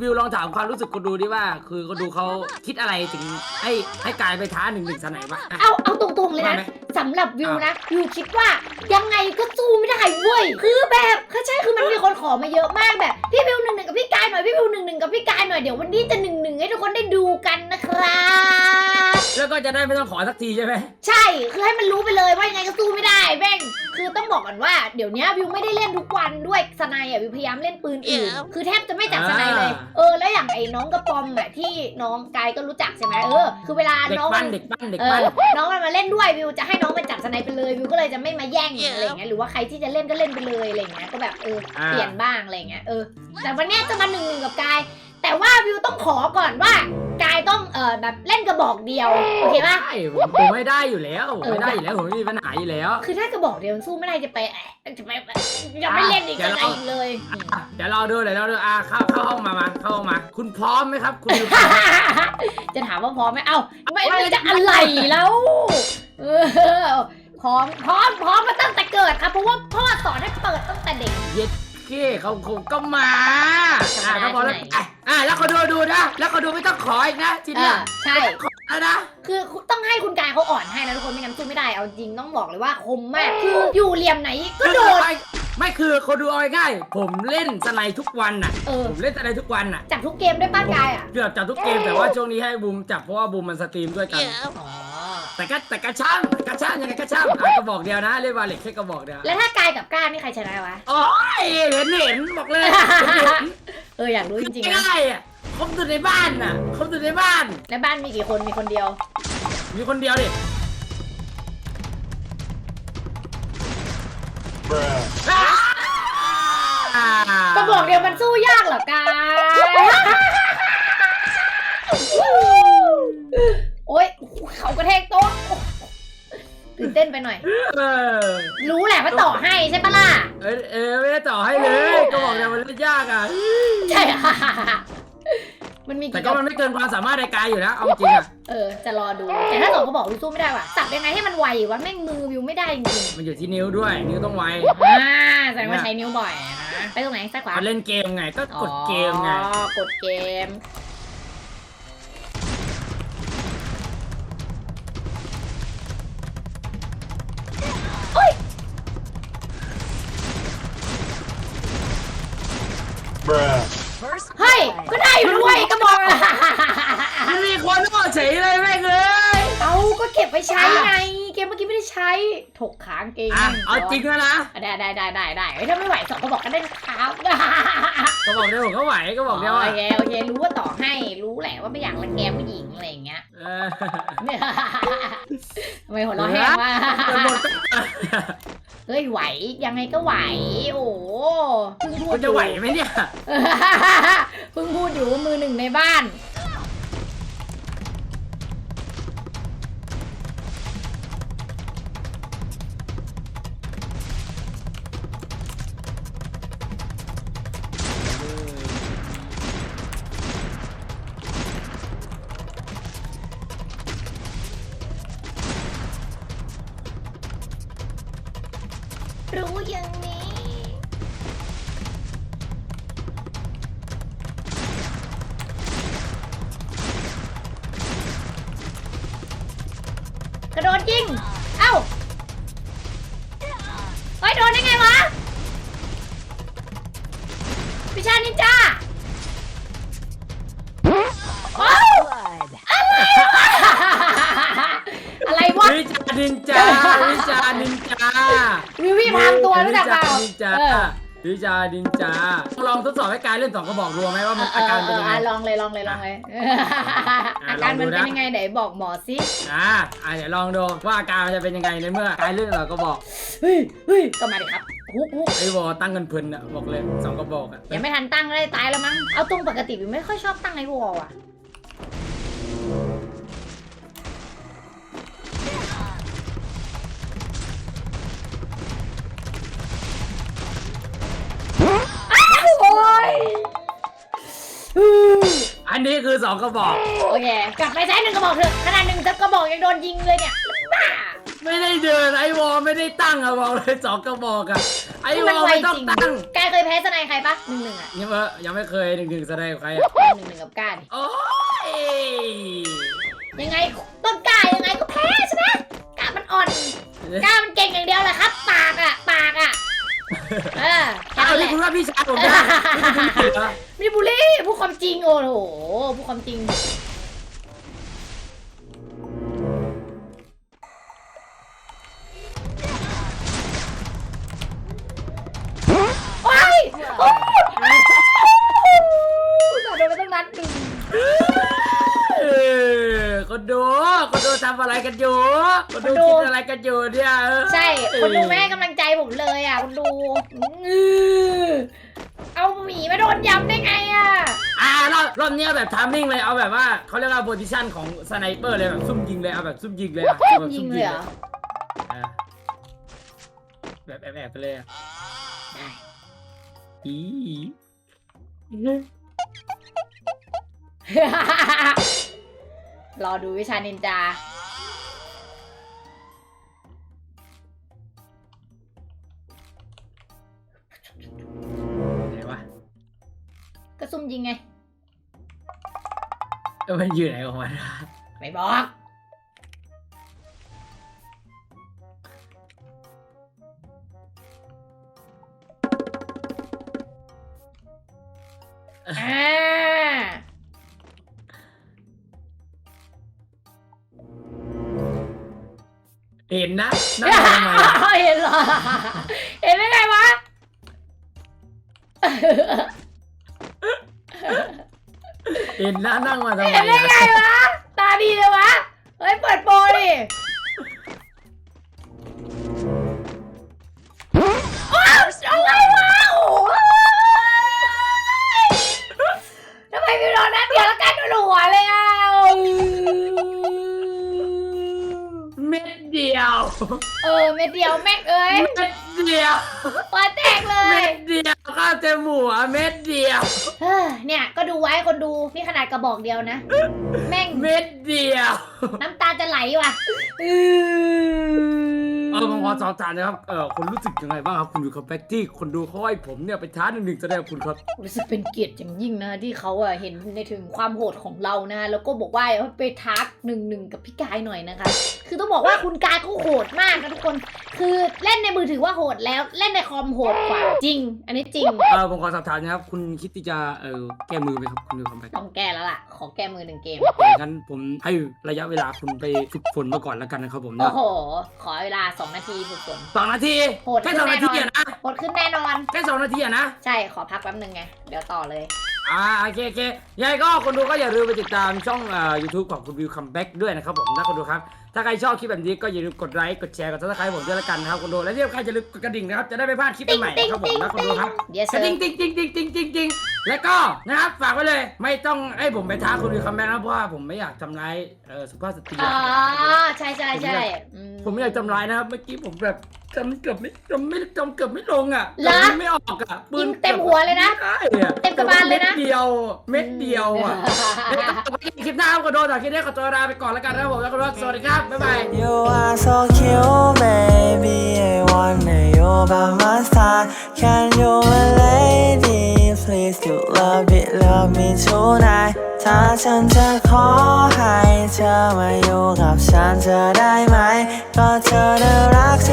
วิวลองถามความรู้สึกคนดูดิว่า คือคนดูเขาคิดอะไรถึงให้ให้กลายไปท้าหนึ่งหนึ่งสนไหนวะอะ เอาเอาตรงๆเลยว่านะไหมสำหรับวิวนะวิวคิดว่ายังไงก็สู้ไม่ได้เว้ยคือแบบคือใช่คือมันมีคนขอมาเยอะมากแบบพี่วิวหนึ่งหนึ่งกับพี่กายหน่อยพี่วิวหนึ่งหนึ่งกับพี่กายหน่อยเดี๋ยววันนี้จะหนึ่งหนึ่งให้ทุกคนได้ดูกันนะครับ แล้วก็จะได้ไม่ต้องขอสักทีใช่ไหมใช่ คือให้มันรู้ไปเลยว่ายังไงก็สู้ไม่ได้แม่งคือต้องบอกก่อนว่าเดี๋ยวนี้วิวไม่ได้เล่นทุกวันด้วยสไนอะวิวพยายามเล่นปืนอื่น คือแทบจะไม่จับสไนเลย เออแล้วอย่างไอ้น้องกระปอมอะที่น้องกายก็รู้จักใช่ไหมเออคือเวลาเด็กน้องปั้มันนเด็กปั้นเด็กเอปั้อนน้องมันมาเล่นด้วยวิวจะให้น้องมันจับสไนไปเลยวิวก็เลยจะไม่มาแย่งอะไรอย่างเงี้ยหรือว่าใครที่จะเล่นก็เล่นไปเลยอะไรอย่างเงี้ยก็แบบเออ อ่า เปลี่ยนบ้างอะไรอย่างเงี้ยเออแต่วันเนี้ยจะมาหนึ่งหนึ่งกับกาย แต่ว่าวิวต้องขอก่อนว่ากายต้องเออแบบเล่นกระบอกเดียวโอเคปะใช่ผมผมไม่ได้อยู่แล้วผมเออไม่ได้อยู่แล้วผมไม่มีปัญหาอยู่แล้วคือถ้ากระบอกเดียวมันสู้ไม่ได้จะไปเอ๊ะจะไปจะไม่เล่นอีกเดี๋จะยวไงเราอีกเลย อะเดี๋ยวรอดูเดี๋ยวรอดูอะเข้าเข้าห้องมามาเข้าห้องมา คุณพร้อมไหมครับ คุณวิวพร้อมไหมจะถามว่าพร้อมไหมเอ้าไม่ไม่จะอะไรแล้วเออพร้อมพร้อมพร้อมมาตั้งแต่เกิดครับเพราะว่าพ่อสอนให้เปิดตั้งแต่เด็ก เย็ด เก้เขาคงก็มาธรรมดาอะก็พอแล้วที่ไหนอะอะแล้วเขาดูดูนะ แล้วเขาดูไม่ต้องขออีกนะทีเอเนี้ยอใช่ขอแล้วนะ คือต้องให้คุณกายเขาอ่อนให้นะทุกคนไม่งั้นสู้ไม่ได้เอาจริงต้องบอกเลยว่าคมมากคืออยู่เหลี่ยมไหนก็โดน ไม่ไม่คือคนดูเอาง่ายๆผมเล่นสไนด์ทุกวันน่ะ เออ ผมเล่นสไนด์ทุกวันน่ะจับทุกเกมด้วยป้ากายอะ เกือบจับทุกเกมแต่ว่าช่วงนี้ให้บูมจับเพราะว่าบูมมันสตรีมด้วยกัน อ๋อ แต่ก็แต่กระช่างกระช่างยังไงกระช่างอะกระบอกเดียวนะเล่นวาเล็กแค่กระบอกเดียวแล้วถ้ากายกับก้านี่ใครชนะวะ โอ้ยเห็นเห็นบอกเลยเห็นเอออยากรู้จริงๆไม่นะได้อะเขาอยู่ในบ้านน่ะเขาอยู่ในบ้าน ในบ้านมีกี่คนมีคนเดียว มีคนเดียวดิอ่าก็บอกเดียวมันสู้ยากเหรอกายโอ๊ยเขา กระแทกโต๊ะตื่นเต้นไปหน่อย เออรู้แหละว่าต่อให้ใช่ปะล่ะ เอยเอยไม่ได้ต่อให้เลย ก็บอกเดียวมันเล่นยากอะ ใช่ค่ะ มันมีแต่กี่ก็มันไม่เกินความสามารถในกายอยู่แล้วเอาจริงอะ เออ จะรอดู แต่ถ้าสองก็บอกวิวสู้ไม่ได้ว่ะสับยังไงให้มันไววะแม่งมือวิวไม่ได้จริงมันอยู่ที่นิ้วด้วย นิ้วต้องไวๆอ่าแสดงว่าใช้นิ้วบ่อยนะ ไปตรงไหนซ้ายขวาเอาเล่นเกมไงก็กดเกมไง อ๋อกดเกม เฮ้ย ก็ได้อยู่ด้วยกระบอกมันมีคนโง่เฉยเลยแม่งเลยเอาก็เก็บไปใช้ไง เกมเมื่อกี้ไม่ได้ใช้ ถกค้างเกมอะเอาจริงแล้วนะได้ได้ได้ได้ได้เฮ้ยถ้าไม่ไหวสองก็บอกกันได้นะครับก็บอกเดียวผมก็ไหวก็บอกเดียวโออะเคโอเครู้ว่าต่อให้รู้แหละว่าไม่อยากรังแกผู้หญิงอะไรอย่างเงี้ยเออทำไมหัวเราะแห้งวะมันหมดเฮ้ย ไหว ยังไงก็ไหว โอ้โหเพิ่งพูคุดณอจะยู่ไหวไหมเนี่ย เพิ่งพูดอยู่ว่ามือหนึ่งในบ้าน รู้อย่างนี้ กระโดดยิง เอ้า เฮ้ย โดนได้ไง ตัวรู้จักเปล่านินจาเออวิจานินจาลองทดสอบให้กายเล่นสองกระบอกรัวไหมว่ามันเออาอการเอเป็นอยังเอไงอลองเลยลองเลยลองเลยอะอาการมันลองดูเป็นนะยังไงไหนบอกหมอสิอ่าอะเดี๋ยวลองดูว่าอาการมันจะเป็นยังไงในเมื่อกายเล่นสองกระบอก เฮ้ยเฮ้ยก็มาดิครับฮุกฮุกไอ้วอตั้งกันเพลินอะบอกเลยสองกระบอกอะยังไม่ทันตั้งก็ได้ตายแล้วมั้ง เอาตรงปกติวิวไม่ค่อยชอบตั้งไอ้วอลอะ นนี้คือสองกระบอก โอเค กลับไปใช้หนึ่งกระบอกเถอะขนาดหนึ่งกระบอกยังโดนยิงเลยเนี่ยบ้า ไม่ได้เดินไอ้วอไม่ได้ตั้งอะบอกเลยสองกระบอกอะไอ้คือวมันอลไวไม่ต้องจริงตั้งกายเคยแพ้สไนใครปะหนึ่งหนึ่งอะยังไม่ยังไม่เคยหนึ่งหนึ่งแสดงกับใครอะหนึ่งหนึ่งกับกาดิโอ้ยยังไงต้นกล้ายังไงก็แพ้ใช่ไหมกล้ามันอ่อนกล้ามันเก่งอย่างเดียวแหละครับ ปากอะปากอะ เออแค่อ้าวนั้นแหนี่ละคุณว่าพี่ชายผมนะนี่คุณเหรอไม่บุลี่พูดความจริงโอ้โหพูดความจริง คนดูคนดูทำอะไรกันอยู่คนดูคิดอะไรกันอยู่เนี่ยเออใช่คนดูไม่ให้กำลังใจผมเลยอะคนดูอื้อเอาหมีมาโดนย้ำได้ไงอะอ่ารอบรอบเนี้ยแบบทามมิ่งเลยเอาแบบว่าเขาเรียกว่าโพซิชันของสไนเปอร์เลยแบบซุ่มยิงเลยเอาแบบซุ่มยิงเลยอะอาแบบยิซุ่งมเลยเหรออะแบบแอบๆไปเลยอะได้อี รอดูวิชานินจา ไหนวะก็ซุ่มยิงไง เออมันอยู่ไหนของมันวะไม่บอก อ่า เห็นนะนั่งทำไมอะเห็นเหรอ เห็นได้ไงวะ เห็นนะนั่งมาทำไมเห็นได้ไงอะวะ ตาดีเลยวะ เฮ้ย เปิดโปรดิ ม็ดเดียวแม่งเอ้ยเม็ดเดียวปาแตกเลเม็ย ดเดียวข้าวเต็มหัวเม็ดเดียว เฮ้ยเนี่ยก็ดูไว้คนดูนี่ขนาดกระบอกเดียวนะ แม่งเม็ดเดียวน้ำตาจะไหลว่ะ เออผมขอสอบถามนะครับเออคุณรู้สึกยังไงบ้างครับ คุณอยู่กับแบ็กที่คนดูเขาให้ผมเนี่ยไปท้าหนึ่งหนึ่งแสดงกับคุณครับ รู้สึกเป็นเกียรติอย่างยิ่งนะที่เขาอะเห็นในถึงความโหดของเรานะ แล้วก็บอกว่าให้ไปทักหนึ่งหนึ่งกับพี่กายหน่อยนะคะ คือต้องบอกว่าคุณกายเขาโหดมากนะทุกคน คือเล่นในมือถือว่าโหดแล้วเล่นในคอมโหดกว่าจริง อันนี้จริงเออผมขอสอบถามนะครับคุณคิดที่จะเออแก้มือไหมครับคุณดูคอมแบ็กต้องแก้แล้วล่ะขอแก้มือหนึ่งเกมงั้นผมให้ระยะเวลาคุณไปฝึกฝนมาก่อนแล้วกันนะครับผมโอ้นะโหขอเวลา2นาทีฝึกฝนสองนาทีโหดแค่สองนาทีขึ้นแน่นอนอะนะ โหดขึ้นแน่นอน แค่สองนาทีอะนะ ใช่ขอพักแป๊บนึงไง เดี๋ยวต่อเลย อ่าโอเคโอเคยังไงก็คนดูก็อย่าลืมไปติดตามช่องเอ่อ YouTube ของคุณวิวคัมแบ็กด้วยนะครับผมนะคนดูครับ ถ้าใครชอบคลิปแบบนี้ก็อย่าลืมกดไลค์กดแชร์กดซับสไครต์ผมด้วยละกันนะครับคนดูและที่สำคัญอย่าลืมกดกระดิ่งนะครับจะได้ไม่พลาดคลิปติ๊งใหม่ๆติ๊งนะครับผมติ๊งนะคนดูครับเดี๋ยวกเซิระร์ดิ่งฟติ๊งติ๊งติ๊งติ๊งติ๊งติ๊งแล้วก็นะครับฝากไว้เลยไม่ต้องให้ผมไปท้าคุณวิวคัมแบ็กนะเพราะว่าผมไม่อยากทำร้ายเอ่อสุภาพสตรี อ๋อใช่ใช่ใช่อื ผมไม่อยากทำร้ายนะครับเมื่อกี้ผมแบบ จำเกือบไม่จำไม่จำเกือบไม่ลงอะเหรอจำไม่ออกอะปืยินงเต็มหัวเลยนะใช่อะเต็มกระบาลเลยนะเม็ดเดียว เม็ดเดียวอะเดี๋ยวต่อไปคลิปหน้าครับขอโทษต่อคลิปนี้ขอตัวลาไปก่อนแล้วกันนะครับผมแล้วก็สวัสดีครับ บ๊ายบาย You are so cute, baby. I wanna you by my side. Can you, my lady, please do love it, love me tonight? ถ้าฉันจะขอให้เธอมาอยู่กับฉันจะได้ไหม ก็เธอน่ารักฉัน